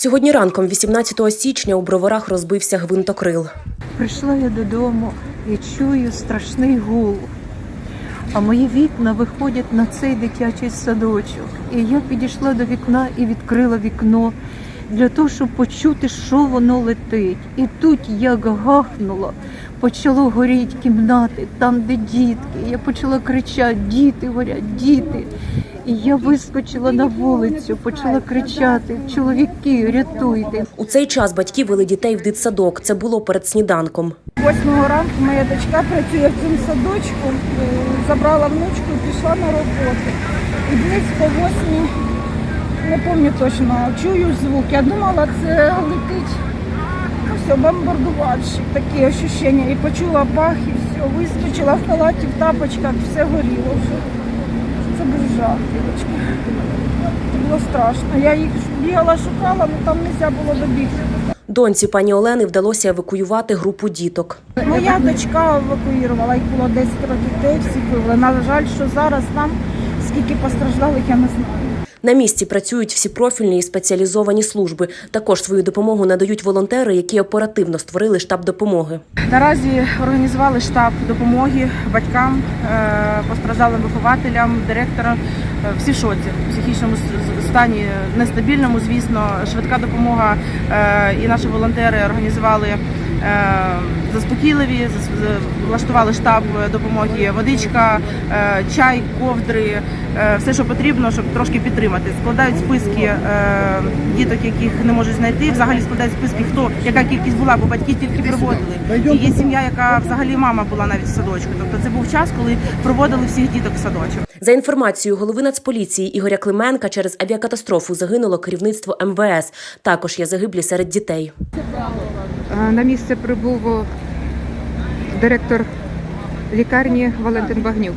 Сьогодні ранком, 18 січня, у броварах розбився гвинтокрил. Прийшла я додому і чую страшний гул. А мої вікна виходять на цей дитячий садочок. І я підійшла до вікна і відкрила вікно для того, щоб почути, що воно летить. І тут як гахнуло, почало горіти кімнати, там, де дітки. Я почала кричати: діти горять, діти. І я вискочила на вулицю, почала кричати: чоловіки, рятуйте. У цей час батьки вели дітей в дитсадок. Це було перед сніданком. Восьмого ранку моя дочка працює в цьому садочку, е, забрала внучку і пішла на роботу. І близько восьмі, не пам'ятаю точно, чую звук. Я думала, це летить ну, все, бомбардувальщик, такі ощущення. І почула бах, і все, вискочила в халаті, в тапочках, все горіло вже. Дівчатка. Це було страшно. Я їх бігала, шукала, але там не можна було добігти. Доньці пані Олени вдалося евакуювати групу діток. Моя дочка евакуювала, їх було 10 дітей, всі пили. На жаль, що зараз там скільки постраждалих, я не знаю. На місці працюють всі профільні і спеціалізовані служби. Також свою допомогу надають волонтери, які оперативно створили штаб допомоги. Наразі організували штаб допомоги батькам, е, постраждалим вихователям, директорам. Е, Всі шоці, в психічному стані нестабільному, звісно. Швидка допомога е, і наші волонтери організували заспокійливі, зас- влаштували штаб допомоги, водичка, е, чай, ковдри, е, все, що потрібно, щоб трошки підтримати. Складають списки е, діток, яких не можуть знайти. Взагалі складають списки, хто яка кількість була, бо батьки тільки приводили. І є сім'я, яка взагалі мама була навіть в садочку. Тобто це був час, коли проводили всіх діток в садочок. За інформацією голови Нацполіції Ігоря Клименка, через авіакатастрофу загинуло керівництво МВС. Також є загиблі серед дітей. Е, На місце прибув директор лікарні Валентин Багнюк.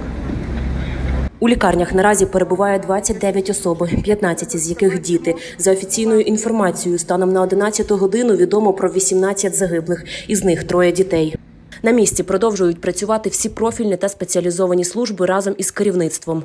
У лікарнях наразі перебуває 29 особи, 15 із яких діти. За офіційною інформацією, станом на 11 годину відомо про 18 загиблих, із них троє дітей. На місці продовжують працювати всі профільні та спеціалізовані служби разом із керівництвом.